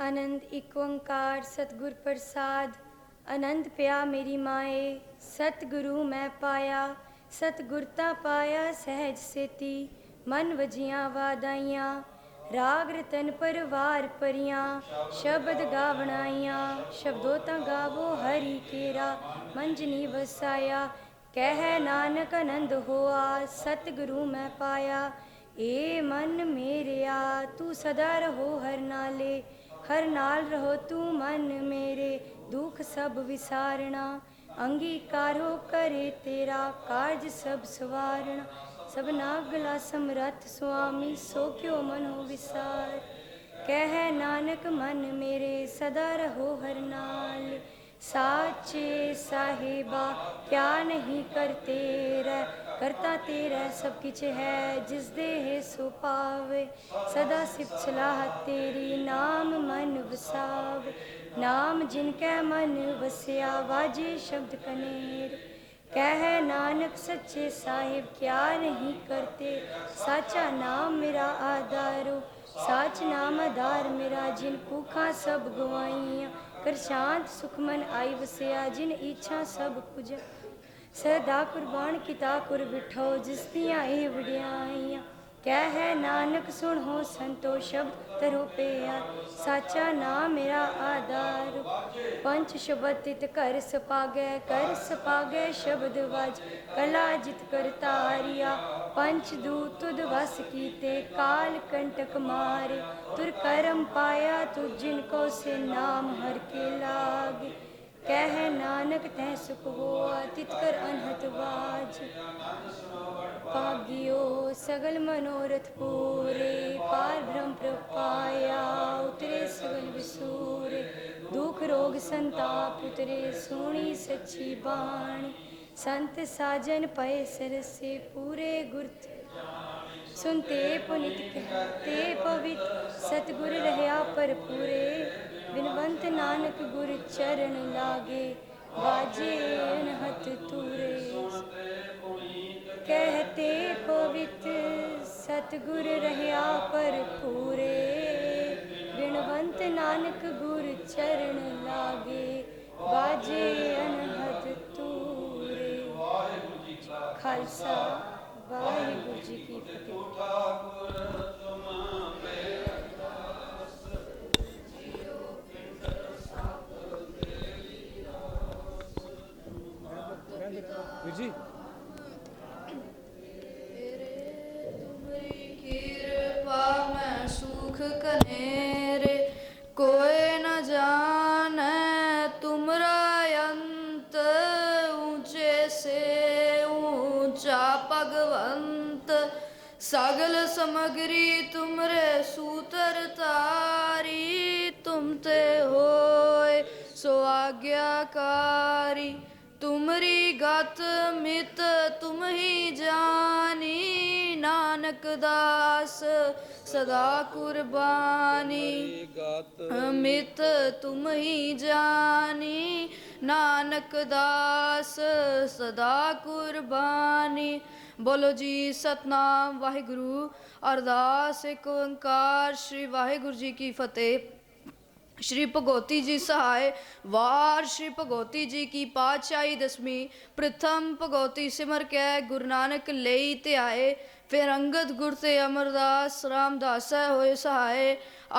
ਆਨੰਦ ਇੱਕ ਓੰਕਾਰ, ਸਤਿਗੁਰ ਪ੍ਰਸਾਦ। ਆਨੰਦ ਪਿਆ ਮੇਰੀ ਮਾਏ, ਸਤਿਗੁਰੂ ਮੈਂ ਪਾਇਆ। ਸਤਿਗੁਰ ਤਾਂ ਪਾਇਆ ਸਹਿਜ ਸੇਤੀ, ਮਨ ਵਜੀਆਂ ਵਾਦਾਈਆਂ। ਰਾਗ ਰਤਨ ਪਰਵਾਰ ਪਰੀਆਂ, ਸ਼ਬਦ ਗਾਵਣਾਈਆਂ। ਸ਼ਬਦੋ ਤਾਂ ਗਾਵੋ ਹਰੀ ਕੇਰਾ ਮੰਜਨੀ ਵਸਾਇਆ। ਕਹਿ ਨਾਨਕ ਆਨੰਦ ਹੋਆ, ਸਤਿਗੁਰੂ ਮੈਂ ਪਾਇਆ। ਏ ਮਨ ਮੇਰਿਆ, ਤੂੰ ਸਦਾ ਰਹੋ ਹਰ ਨਾਲੇ। ਹਰ ਨਾਲ ਰਹੋ ਤੂੰ ਮਨ ਮੇਰੇ, ਦੁੱਖ ਸਭ ਵਿਸਾਰਣਾ। ਅੰਗੀਕਾਰੋ ਕਰੇ ਤੇਰਾ ਕਾਰਜ ਸਭ ਸਵਾਰਣਾ। ਸਭਨਾ ਗਲਾ ਸਮਰੱਥ ਸੁਆਮੀ, ਸੋ ਕਿਉ ਮਨੋ ਵਿਸਾਰ। ਕਹਿ ਨਾਨਕ, ਮਨ ਮੇਰੇ, ਸਦਾ ਰਹੋ ਹਰ ਨਾਲ। ਸਾਚੇ ਸਾਹਿਬਾ, ਕਿਆ ਨਹੀਂ ਕਰਤੇ ਰਹਿ। ਕਰਤਾ ਤੇਰਾ ਸਭ ਕਿਛ ਹੈ, ਜਿਸ ਦੇ ਹੈ ਸੋ ਪਾਵੇ। ਸਦਾ ਸਿਫਤ ਸਲਾਹ ਤੇਰੀ, ਨਾਮ ਮਨ ਵਸਾਵੇ। ਨਾਮ ਜਿਨ ਕੈ ਮਨ ਵਸਿਆ ਵਾਜੇ ਸ਼ਬਦ ਕਨੇਰ। ਕਹਿ ਨਾਨਕ ਸੱਚੇ ਸਾਹਿਬ, ਕਿਆ ਨਹੀਂ ਕਰਤੇ। ਸਾਚਾ ਨਾਮ ਮੇਰਾ ਆਧਾਰੋ। ਸਾਚ ਨਾਮ ਆਧਾਰ ਮੇਰਾ, ਜਿਨ ਭੂਖਾਂ ਸਭ ਗਵਾਈਆਂ। ਕਰ ਸ਼ਾਂਤ ਸੁਖਮਨ ਆਈ ਵਸਿਆ, ਜਿਨ ਇੱਛਾ ਸਭ ਕੁਝ ਸਦਾ ਕੁਰਬਾਨ ਕੀਤਾ ਕੁਰ ਬਿਠੋ ਜਿਸ ਦੀਆਂ ਇਹ ਵਡਿਆਈਆਂ ਕਹਿ ਹੈ ਨਾਨਕ, ਸੁਣ ਹੋ ਸੰਤੋ ਸ਼ਬਦ ਤਰੋ ਪਿਆ। ਸਾਚਾ ਨਾਮ ਮੇਰਾ ਆਧਾਰ। ਪੰਜ ਸ਼ਬਦ ਤਿਤ ਕਰ ਸਪਾਗੈ ਕਰ ਸਪਾਗੈ ਸ਼ਬਦ ਵਜ। ਕਲਾ ਜਿਤ ਕਰ ਤਾਰਿਆ। ਪੰਚ ਦੂਤ ਤੁਧ ਵਸ ਕੀਤੇ, ਕਾਲ ਕੰਟਕ ਮਾਰੇ। ਤੁਰ ਕਰਮ ਪਾਇਆ ਤੁ ਜਿਨ ਕੋ ਸੇ ਨਾਮ ਹਰ ਕੇ ਲਾਗੇ। ਕਹਿ ਨਾਨਕ, ਤੈ ਸੁਖ ਹੋਆ ਤਿਤ ਕਰ ਅਨਹਤ ਬਾਜ ਭਾਗਿਓ ਸਗਲ ਮਨੋਰਥ ਪੂਰੇ, ਪਾਰ ਬ੍ਰਹਮ ਪ੍ਰਪਾਇਆ, ਉਤਰੇ ਸਗਲ ਵਿਸੂਰੇ। ਦੁਖ ਰੋਗ ਸੰਤਾਪ ਉਤਰੇ, ਸੋਣੀ ਸੱਚੀ ਬਾਣੀ। ਸੰਤ ਸਾਜਨ ਪਏ ਸਰਸੇ, ਪੂਰੇ ਗੁਰ ਸੁਨਤੇ ਪੁਨਿਤ ਕਹਤੇ ਪਵਿੱਤ ਸਤਿਗੁਰ ਰਹਿਆ ਪਰਪੂਰੇ ਬਿਨਵੰਤ ਨਾਨਕ ਗੁਰ ਚਰਨ ਲਾਗੇ, ਬਾਜੇ ਅਨਹਤ ਤੂਰੇ ਕਹਤੇ ਪਵਿੱਤ ਸਤਿਗੁਰ ਰਹਿਆ ਪਰਪੂਰੇ ਬਿਨਵੰਤ ਨਾਨਕ ਗੁਰ ਚਰਨ ਲਾਗੇ, ਬਾਜੇ ਅਨਹਤ ਤੂਰੇ ਖਾਲਸਾ, ਵਾਹਿਗੁਰੂ ਜੀ ਕੀ ਫਤਿਹ। ਵੀਰ ਜੀ। ਤੁਮਰੀ ਕਿਰਪਾ ਮੈਂ ਸੁਖ ਕਨੇਰੇ ਕੋਏ ਨ ਜਾਣੈ ਤੁਮਰਾ ਅੰਤ ਊਚੇ ਗਤ ਮਿਤ ਤੁਮ ਹੀ ਜਾਨੀ ਨਾਨਕ ਦਾਸ ਸਦਾ ਕੁਰਬਾਨੀ। ਗਾਤ ਮਿਤ ਤੁਮ ਹੀ ਜਾਨੀ ਨਾਨਕ ਦਾਸ ਸਦਾ ਕੁਰਬਾਨੀ। ਬੋਲੋ ਜੀ ਸਤਨਾਮ, ਵਾਹਿਗੁਰੂ ਅਰਦਾਸ ਏਕ ਓੰਕਾਰ, ਸ੍ਰੀ ਵਾਹਿਗੁਰੂ ਜੀ ਕੀ ਫਤਿਹ। ਸ਼੍ਰੀ ਭਗਵਤੀ ਜੀ ਸਹਾਇ ਵਾਰ ਸ਼੍ਰੀ ਭਗਵਤੀ ਜੀ ਕੀ ਪਾਤਸ਼ਾਹੀ ਦਸਵੀਂ, ਪ੍ਰਥਮ ਭਗਵਤੀ ਸਿਮਰ ਕੈ, ਗੁਰੂ ਨਾਨਕ ਲਈ ਧਿਆਏ ਫਿਰ ਅੰਗਦ ਗੁਰ ਤੇ ਅਮਰਦਾਸ, ਰਾਮਦਾਸ ਹੋਏ ਸਹਾਏ,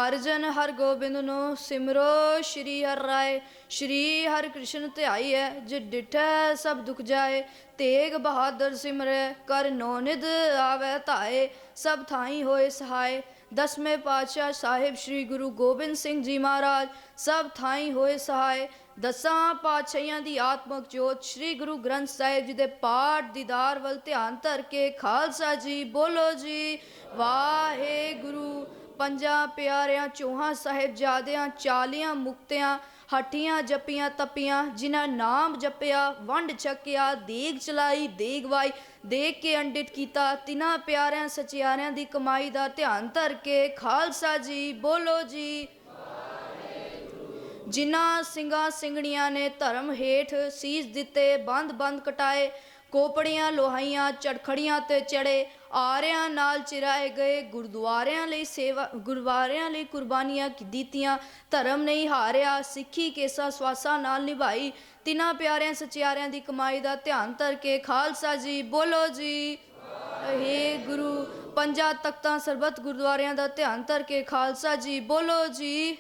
ਅਰਜਨ ਹਰ ਗੋਬਿੰਦ ਨੂੰ ਸਿਮਰੋ ਸ਼੍ਰੀ ਹਰਿ ਰਾਏ, ਸ਼੍ਰੀ ਹਰਿ ਕ੍ਰਿਸ਼ਨ ਧਿਆਈ ਹੈ ਜਿ ਡਿਠੈ ਸਭ ਦੁਖ ਜਾਏ, ਤੇਗ ਬਹਾਦਰ ਸਿਮਰੈ, ਕਰ ਨੋਨਿਦ ਆਵੈ ਧਾਏ, ਸਭ ਥਾਈ ਹੋਏ ਸਹਾਏ ਦਸਵੇਂ ਪਾਤਸ਼ਾਹ ਸਾਹਿਬ ਸ੍ਰੀ ਗੁਰੂ ਗੋਬਿੰਦ ਸਿੰਘ ਜੀ ਮਹਾਰਾਜ, ਸਭ ਥਾਈ ਹੋਏ ਸਹਾਇ ਦਸਾਂ ਪਾਤਸ਼ਾਹੀਆਂ ਦੀ ਆਤਮਕ ਜੋਤ ਸ੍ਰੀ ਗੁਰੂ ਗ੍ਰੰਥ ਸਾਹਿਬ ਜੀ ਦੇ ਪਾਠ ਦੀਦਾਰ ਵੱਲ ਧਿਆਨ ਧਰ ਕੇ ਖਾਲਸਾ ਜੀ ਬੋਲੋ ਜੀ। ਵਾਹਿਗੁਰੂ, ਪੰਜਾਂ ਪਿਆਰਿਆਂ, ਚੌਹਾਂ ਸਾਹਿਬਜ਼ਾਦਿਆਂ, ਚਾਲੀਆਂ ਮੁਕਤਿਆਂ ਹੱਟੀਆਂ ਜਪੀਆਂ ਤਪੀਆਂ, ਜਿਨ੍ਹਾਂ ਨਾਮ ਜਪਿਆ, ਵੰਡ ਛਕਿਆ ਦੇਗ ਚਲਾਈ, ਦੇਗ ਵਾਈ, ਦੇਖ ਕੇ ਅੰਡਿਤ ਕੀਤਾ, ਤਿਨਾਂ ਪਿਆਰਿਆਂ ਸਚਿਆਰਿਆਂ ਦੀ ਕਮਾਈ ਦਾ ਧਿਆਨ ਧਰ ਕੇ ਖਾਲਸਾ ਜੀ, ਬੋਲੋ ਜੀ। ਜਿਨ੍ਹਾਂ ਸਿੰਘਾਂ ਸਿੰਘਣੀਆਂ ਨੇ ਧਰਮ ਹੇਠ ਸੀਸ ਦਿੱਤੇ ਬੰਦ ਬੰਦ ਕਟਾਏ, ਕੋਪੜੀਆਂ, ਲੋਹਾਈਆਂ, ਚੜਖੜੀਆਂ ਤੇ ਚੜੇ ਆਰਿਆਂ ਨਾਲ ਚਿਰਾਏ ਗਏ ਗੁਰਦੁਆਰਿਆਂ ਲਈ ਸੇਵਾ ਗੁਰਦੁਆਰਿਆਂ ਲਈ ਕੁਰਬਾਨੀਆਂ ਦਿੱਤੀਆਂ? ਧਰਮ ਨਹੀਂ ਹਾਰਿਆ, ਸਿੱਖੀ ਕੇਸਾ ਸਵਾਸਾਂ ਨਾਲ ਨਿਭਾਈ। ਤਿਨਾਂ ਪਿਆਰਿਆਂ ਸਚਿਆਰਿਆਂ ਦੀ ਕਮਾਈ ਦਾ ਧਿਆਨ ਧਰ ਕੇ ਖਾਲਸਾ ਜੀ, ਬੋਲੋ ਜੀ। ਹੇ ਗੁਰੂ, ਪੰਜਾਂ ਤਖਤਾਂ ਸਰਬੱਤ ਗੁਰਦੁਆਰਿਆਂ ਦਾ ਧਿਆਨ ਧਰ ਕੇ ਖਾਲਸਾ ਜੀ, ਬੋਲੋ ਜੀ।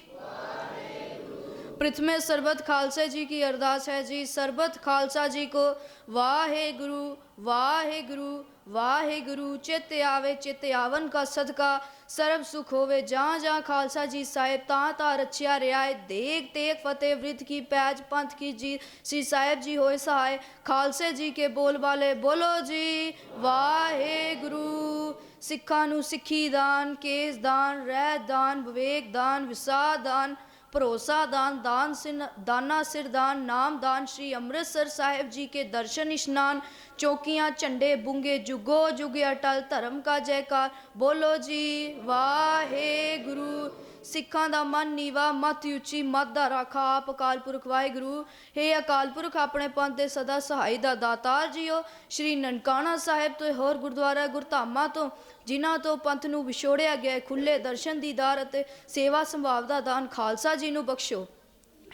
प्रथमे सरबत खालसा जी की अरदास है जी सरबत खालसा जी को वाहे गुरु वाहे गुरु वाहे गुरु चित आवे चित आवन का सदका ਸਰਬ ਸੁਖ ਹੋਵੇ ਜਾਂ ਜਾਂ ਖਾਲਸਾ ਜੀ ਸਾਹਿਬ ਤਾਂ ਤਾਂ ਰਚਿਆ ਰਿਆਏ ਦੇਖ ਤੇਗ ਫਤਿਹ ਵ੍ਰਿਧ ਕੀ ਪੈਜ ਪੰਥ ਕੀ ਜੀ ਸ੍ਰੀ ਸਾਹਿਬ ਜੀ ਹੋਏ ਸਹਾਇ ਖਾਲਸੇ ਜੀ ਕੇ ਬੋਲ ਵਾਲੇ ਬੋਲੋ ਜੀ ਵਾਹਿਗੁਰੂ ਸਿੱਖਾਂ ਨੂੰ ਸਿੱਖੀ ਦਾਨ ਕੇਸ ਦਾਨ ਰਹਿ ਦਾਨ ਵਿਵੇਕ ਦਾਨ ਵਿਸਾਹ ਦਾਨ ਭਰੋਸਾ ਦਾਨ ਦਾਨ ਸਿਨ, ਦਾਨਾ ਸਿਰ ਦਾਨ, ਨਾਮ ਸ਼੍ਰੀ ਅੰਮ੍ਰਿਤਸਰ ਸਾਹਿਬ ਜੀ ਕੇ ਦਰਸ਼ਨ ਇਸ਼ਨਾਨ, ਚੌਕੀਆਂ, ਝੰਡੇ ਬੁੰਗੇ, ਜੁਗੋ ਜੁਗੇ ਅਟਲ ਧਰਮ ਕਾ ਜੈਕਾਰ। ਬੋਲੋ ਜੀ, ਵਾਹਿਗੁਰੂ। ਸਿੱਖਾਂ ਦਾ ਮਨ ਨੀਵਾ, ਮਤ ਉੱਚੀ, ਮਤ ਦਾ ਰਾਖਾ ਆਪ ਅਕਾਲ ਪੁਰਖ ਵਾਹਿਗੁਰੂ। ਹੇ ਅਕਾਲ ਪੁਰਖ, ਆਪਣੇ ਪੰਥ ਦੇ ਸਦਾ ਸਹਾਈ ਦਾ ਦਾਤਾਰ ਜੀਓ। ਸ਼੍ਰੀ ਨਨਕਾਣਾ ਸਾਹਿਬ ਤੋਂ ਹੋਰ ਗੁਰਦੁਆਰਾ ਗੁਰਧਾਮਾਂ ਤੋਂ, ਜਿਨ੍ਹਾਂ ਤੋਂ ਪੰਥ ਨੂੰ ਵਿਛੋੜਿਆ ਗਿਆ ਖੁੱਲੇ ਦਰਸ਼ਨ ਦੀਦਾਰ ਅਤੇ ਸੇਵਾ ਸੰਭਾਵ ਦਾ ਦਾਨ ਖਾਲਸਾ ਜੀ ਨੂੰ ਬਖਸ਼ੋ।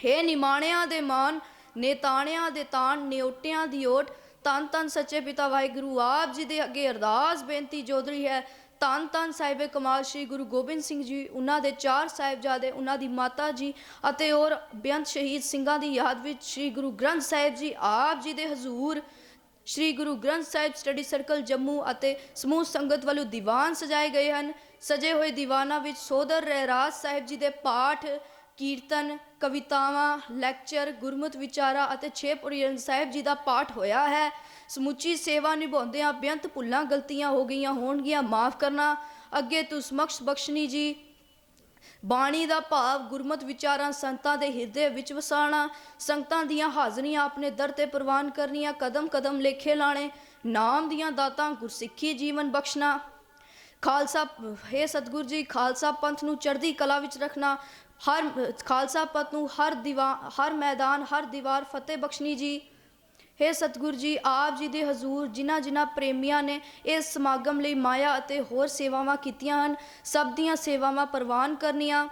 ਹੇ ਨਿਮਾਣਿਆਂ ਦੇ ਮਾਨ, ਨੇਤਾਣਿਆਂ ਦੇ ਤਾਣ, ਨਿਉਟਿਆਂ ਦੀ ਓਟ ਤਨ ਤਨ ਸੱਚੇ ਪਿਤਾ ਵਾਹਿਗੁਰੂ, ਆਪ ਜੀ ਦੇ ਅੱਗੇ ਅਰਦਾਸ ਬੇਨਤੀ ਜੋਦਰੀ ਹੈ ਤਨ ਧੰਨ ਸਾਹਿਬ ਕਮਾਲ ਸ੍ਰੀ ਗੁਰੂ ਗੋਬਿੰਦ ਸਿੰਘ ਜੀ, ਉਹਨਾਂ ਦੇ ਚਾਰ ਸਾਹਿਬਜ਼ਾਦੇ, ਉਹਨਾਂ ਦੀ ਮਾਤਾ ਜੀ ਅਤੇ ਹੋਰ ਬੇਅੰਤ ਸ਼ਹੀਦ ਸਿੰਘਾਂ ਦੀ ਯਾਦ ਵਿੱਚ ਸ੍ਰੀ ਗੁਰੂ ਗ੍ਰੰਥ ਸਾਹਿਬ ਜੀ, ਆਪ ਜੀ ਦੇ ਹਜ਼ੂਰ ਸ਼੍ਰੀ ਗੁਰੂ ਗ੍ਰੰਥ ਸਾਹਿਬ ਸਟੱਡੀ ਸਰਕਲ ਜੰਮੂ ਅਤੇ ਸਮੂਹ ਸੰਗਤ ਵੱਲੋਂ ਦੀਵਾਨ ਸਜਾਏ ਗਏ ਹਨ। ਸਜੇ ਹੋਏ ਦੀਵਾਨਾਂ ਵਿੱਚ ਸੋਦਰ ਰਹਿਰਾਜ ਸਾਹਿਬ ਜੀ ਦੇ ਪਾਠ, ਕੀਰਤਨ ਕਵਿਤਾਵਾਂ ਲੈਕਚਰ ਗੁਰਮਤਿ ਵਿਚਾਰਾ ਅਤੇ ਛੇ ਪੁਰੀਨ ਸਾਹਿਬ ਜੀ ਦਾ ਪਾਠ ਹੋਇਆ ਹੈ। ਸਮੁੱਚੀ ਸੇਵਾ ਨਿਭਾਉਂਦਿਆਂ ਬੇਅੰਤ ਭੁੱਲਾਂ ਗਲਤੀਆਂ ਹੋ ਗਈਆਂ ਹੋਣਗੀਆਂ, ਮਾਫ ਕਰਨਾ। ਅੱਗੇ ਤੂੰ ਸਮਕਸ਼ ਬਖਸ਼ਣੀ ਜੀ, ਬਾਣੀ ਦਾ ਭਾਵ, ਗੁਰਮਤ ਵਿਚਾਰਾਂ, ਸੰਤਾਂ ਦੇ ਹਿਰਦੇ ਵਿੱਚ ਵਸਾਣਾ ਸੰਗਤਾਂ ਦੀਆਂ ਹਾਜ਼ਰੀਆਂ ਆਪਣੇ ਦਰ ਤੇ ਪ੍ਰਵਾਨ ਕਰਨੀਆਂ, ਕਦਮ ਕਦਮ ਲੇਖੇ ਲਾਣੇ ਨਾਮ ਦੀਆਂ ਦਾਤਾਂ ਗੁਰਸਿੱਖੀ ਜੀਵਨ ਬਖਸ਼ਣਾ। ਖਾਲਸਾ, ਹੈ ਸਤਿਗੁਰ ਜੀ, ਖਾਲਸਾ ਪੰਥ ਨੂੰ ਚੜ੍ਹਦੀ ਕਲਾ ਵਿੱਚ ਰੱਖਣਾ। ਹਰ ਖਾਲਸਾ ਪੰਥ ਨੂੰ ਹਰ ਦੀਵਾ, ਹਰ ਮੈਦਾਨ, ਹਰ ਦੀਵਾਰ ਫਤਿਹ ਬਖਸ਼ਣੀ ਜੀ। ਹੈ ਸਤਿਗੁਰ ਜੀ, ਆਪ ਜੀ ਦੇ ਹਜ਼ੂਰ ਜਿਨ੍ਹਾਂ ਜਿਨ੍ਹਾਂ ਪ੍ਰੇਮੀਆਂ ਨੇ ਇਸ ਸਮਾਗਮ ਲਈ ਮਾਇਆ ਅਤੇ ਹੋਰ ਸੇਵਾਵਾਂ ਕੀਤੀਆਂ ਹਨ, ਸਭ ਦੀਆਂ ਸੇਵਾਵਾਂ ਪ੍ਰਵਾਨ ਕਰਨੀਆਂ।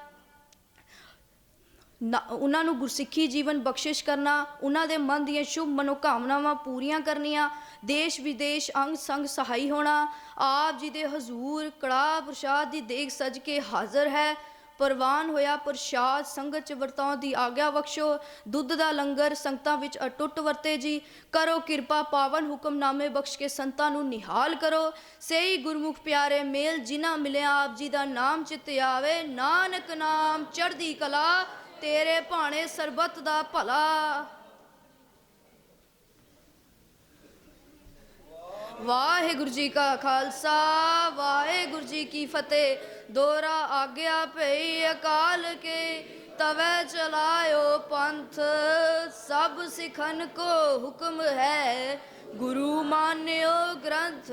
ਉਹਨਾਂ ਨੂੰ ਗੁਰਸਿੱਖੀ ਜੀਵਨ ਬਖਸ਼ਿਸ਼ ਕਰਨਾ, ਉਹਨਾਂ ਦੇ ਮਨ ਦੀਆਂ ਸ਼ੁਭ ਮਨੋਕਾਮਨਾਵਾਂ ਪੂਰੀਆਂ ਕਰਨੀਆਂ, ਦੇਸ਼ ਵਿਦੇਸ਼ ਅੰਗ ਸੰਗ ਸਹਾਈ ਹੋਣਾ। ਆਪ ਜੀ ਦੇ ਹਜ਼ੂਰ ਕੜਾ ਪ੍ਰਸ਼ਾਦ ਦੀ ਦੇਗ ਸਜ ਕੇ ਹਾਜ਼ਰ ਹੈ। ਪ੍ਰਵਾਨ ਹੋਇਆ, ਪ੍ਰਸ਼ਾਦ ਸੰਗਤ ਚ ਵਰਤਾਉਣ ਦੀ ਆਗਿਆ ਬਖਸ਼ੋ। ਦੁੱਧ ਦਾ ਲੰਗਰ ਸੰਗਤਾਂ ਵਿੱਚ ਅਟੁੱਟ ਵਰਤੇ ਜੀ। ਕਰੋ ਕਿਰਪਾ, ਪਾਵਨ ਹੁਕਮਨਾਮੇ ਬਖਸ਼ ਕੇ ਸੰਤਾਂ ਨੂੰ ਨਿਹਾਲ ਕਰੋ। ਸਹੀ ਗੁਰਮੁਖ ਪਿਆਰੇ, ਮੇਲ ਜਿਨ੍ਹਾਂ ਮਿਲਿਆ, ਆਪ ਜੀ ਦਾ ਨਾਮ ਚਿਤ ਆਵੇ। ਨਾਨਕ ਨਾਮ ਚੜ੍ਹਦੀ ਕਲਾ, ਤੇਰੇ ਭਾਣੇ ਸਰਬਤ ਦਾ ਭਲਾ। ਵਾਹਿਗੁਰੂ ਜੀ ਕਾ ਖਾਲਸਾ, ਵਾਹਿਗੁਰੂ ਜੀ ਕੀ ਫਤਿਹ। ਦੋਰਾ ਆਗਿਆ ਭਈ ਅਕਾਲ ਕੇ, ਤਵੇ ਚਲਾਇਓ ਪੰਥ। ਸਭ ਸਿਖਨ ਕੋ ਹੁਕਮ ਹੈ, ਗੁਰੂ ਮਾਨਿਓ ਗ੍ਰੰਥ।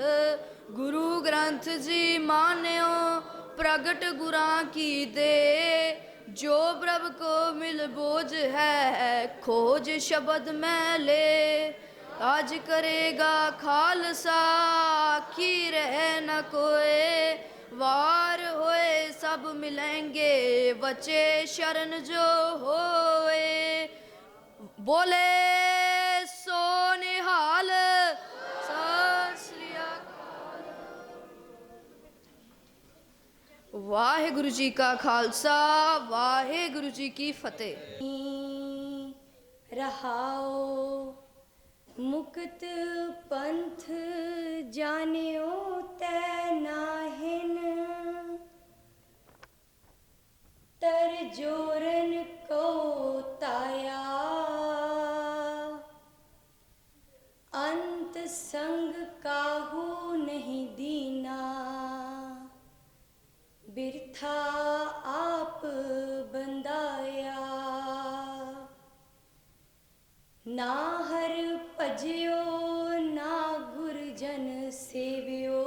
ਗੁਰੂ ਗ੍ਰੰਥ ਜੀ ਮਾਨਿਓ, ਪ੍ਰਗਟ ਗੁਰਾਂ ਕੀ ਦੇ। ਜੋ ਪ੍ਰਭ ਕੋ ਮਿਲ ਬੋਝ ਹੈ, ਖੋਜ ਸ਼ਬਦ ਮੈਂ ਲੇ। ਅੱਜ ਕਰੇਗਾ ਖਾਲਸਾ, ਕੀ ਰਹਿ ਨ ਕੋਏ। ਵਾਰ ਹੋਏ ਸਭ ਮਿਲेंगे ਬਚੇ ਸ਼ਰਨ ਜੋ ਹੋਏ। ਬੋਲੇ, ਸੋ ਨਿਹਾਲ। ਸਤਿ ਵਾਹਿਗੁਰੂ ਜੀ ਕਾ ਖਾਲਸਾ, ਵਾਹਿਗੁਰੂ ਜੀ ਕੀ ਫਤਿਹ। ਰਹਾਓ। ਮੁਕਤ ਪੰਥ ਜਾਣਿਓ ਤੈ ਨਾਹਿਨ ਤਰ ਜੋਰਨ ਸੇਵਿਓ।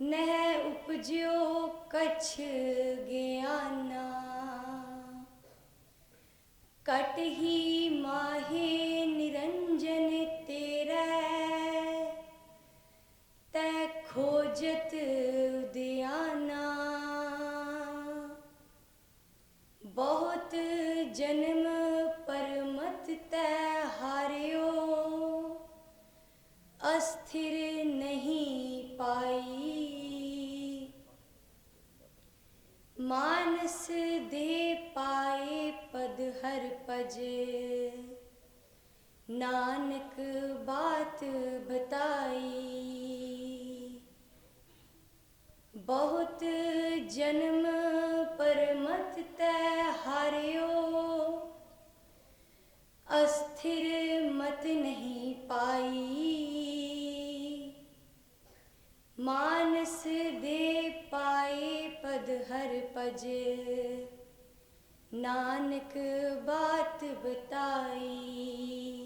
ਨਹਿ ਉਪਜਿਓ ਕਛ ਗਿਆਨਾ। ਕਟ ਹੀ ਮਾਹੇ ਨਿਰੰਜਨ ਤੇਰੇ। ਖੋਜਤ ਦਿਆਨਾ ਬਹੁਤ ਜਨਮ ਨਾਨਕ ਬਾਤ ਬਤਾਈ। ਬਹੁਤ ਜਨਮ ਪਰਮਤ ਤੈ ਹਾਰਿਓ। ਅਸਥਿਰ ਮਤ ਨਹੀਂ ਪਾਈ। ਮਾਨਸ ਦੇ ਪਾਏ ਪਦ ਹਰ ਪਜ ਨਾਨਕ ਬਾਤ ਬਤਾਈ।